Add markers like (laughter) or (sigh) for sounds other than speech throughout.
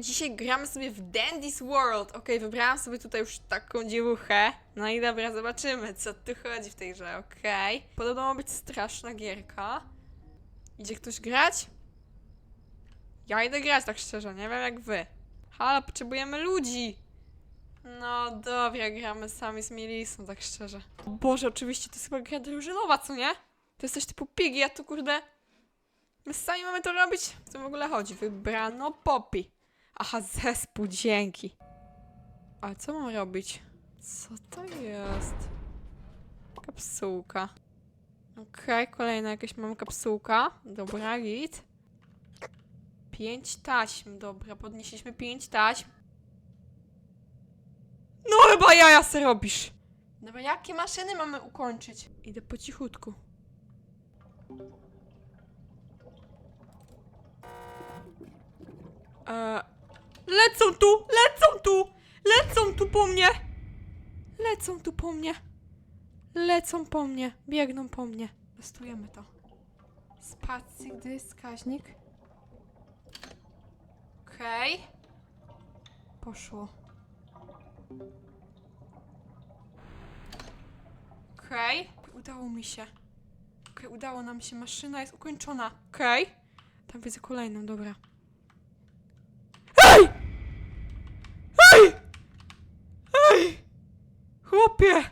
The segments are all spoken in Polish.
dzisiaj gramy sobie w Dandy's World. Okej, wybrałam sobie tutaj już taką dziewuchę. No i dobra, zobaczymy, co tu chodzi w tej grze, okej. Podobno ma być straszna gierka. Idzie ktoś grać? Ja idę grać, tak szczerze, nie wiem jak wy. Halo, potrzebujemy ludzi. No dobra, gramy sami z Milisą, tak szczerze. Boże, oczywiście to jest chyba gra drużynowa, co nie? To jest coś typu pigi, a tu kurde... My sami mamy to robić? Co w ogóle chodzi? Wybrano Poppy. Aha, zespół, dzięki. Ale co mam robić? Co to jest? Kapsułka. Okej, kolejna jakaś mam kapsułka. Dobra, git. Pięć taśm, dobra, podnieśliśmy pięć taśm. No chyba jaja se robisz. Dobra, jakie maszyny mamy ukończyć? Idę po cichutku. E, lecą tu! Lecą tu! Lecą tu po mnie! Lecą tu po mnie! Lecą po mnie! Biegną po mnie. Testujemy to. Spacji, gdy jest wskaźnik. Okej. Poszło. Okej. Udało mi się. Okej, udało nam się. Maszyna jest ukończona. Okej. Tam widzę kolejną, dobra. Chłopie!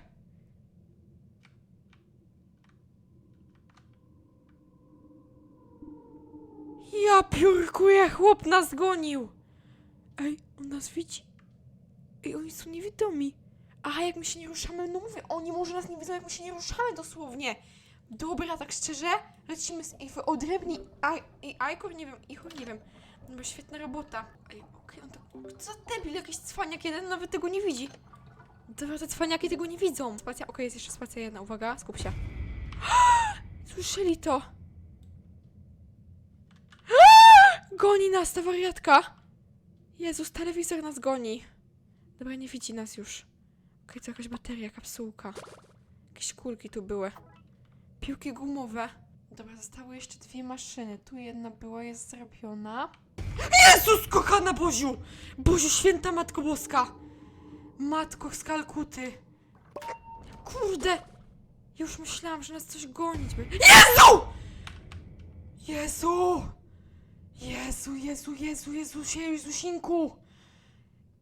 Ja piórkuję, chłop nas gonił! Ej, on nas widzi? Ej, oni są niewidomi. Aha, jak my się nie ruszamy, no mówię, oni może nas nie widzą, jak my się nie ruszamy dosłownie. Dobra, tak szczerze, lecimy z Ewy, odrębni i Ajkor, nie wiem, Ichor, nie wiem. No bo świetna robota. Ej, okej, on to... Co za debil, jakiś cwaniak jeden nawet tego nie widzi. Dobra, te cwaniaki tego nie widzą. Spacja, okej, jest jeszcze spacja jedna, uwaga, skup się. (gasps) Słyszeli to. (gasps) Goni nas ta wariatka. Jezus, telewizor nas goni. Dobra, nie widzi nas już. Okej, to jakaś bateria, kapsułka. Jakieś kulki tu były. Piłki gumowe. Dobra, zostały jeszcze dwie maszyny. Tu jedna była, jest zrobiona. (gasps) Jezus, kochana Boziu! Boziu, święta Matko Boska! Matko z Kalkuty. Kurde! Już myślałam, że nas coś gonić będzie. Jezu! Jezu! Jezu, Jezu, Jezu, Jezusie, Jezusinku!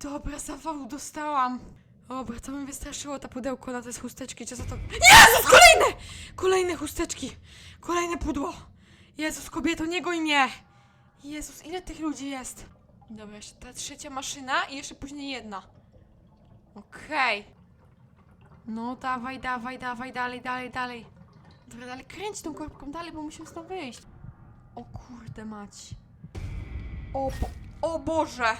Dobra, zawału dostałam. Dobra, to mnie wystraszyło ta pudełko na te chusteczki, czy co to... Jezus, kolejne! Kolejne chusteczki! Kolejne pudło! Jezus, kobieto, nie goń mnie! Jezus, ile tych ludzi jest? Dobra, jeszcze ta trzecia maszyna i jeszcze później jedna. Okej. No, dawaj, dawaj, dawaj, dalej, dalej, dalej. Dobra, dalej, kręć tą korbką dalej, bo musimy stąd wyjść. O kurde mać. O, bo o Boże!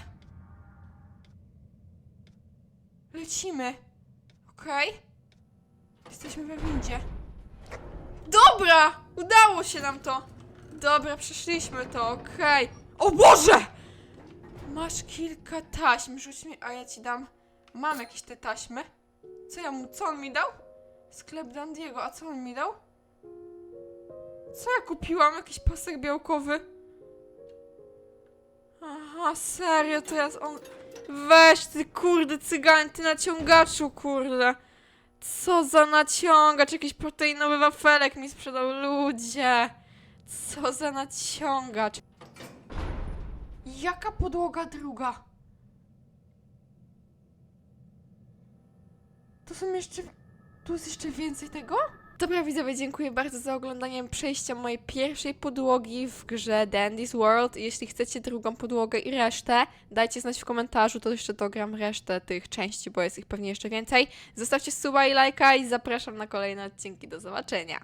Lecimy. Okej. Jesteśmy we windzie. Dobra! Udało się nam to. Dobra, przeszliśmy to, okej. O Boże! Masz kilka taśm, rzuć mi, a ja ci dam. Mam jakieś te taśmy. Co ja mu, co on mi dał? Sklep Dandiego, a co on mi dał? Co ja kupiłam? Jakiś pasek białkowy? Aha, serio, to ja on... Weź ty kurde cygań, ty naciągaczu kurde. Co za naciągacz, jakiś proteinowy wafelek mi sprzedał, ludzie. Co za naciągacz. Jaka podłoga druga? To są jeszcze... Tu jest jeszcze więcej tego? Dobra widzowie, dziękuję bardzo za oglądanie przejścia mojej pierwszej podłogi w grze Dandy's World. Jeśli chcecie drugą podłogę i resztę, dajcie znać w komentarzu, to jeszcze dogram resztę tych części, bo jest ich pewnie jeszcze więcej. Zostawcie suba i lajka i zapraszam na kolejne odcinki. Do zobaczenia!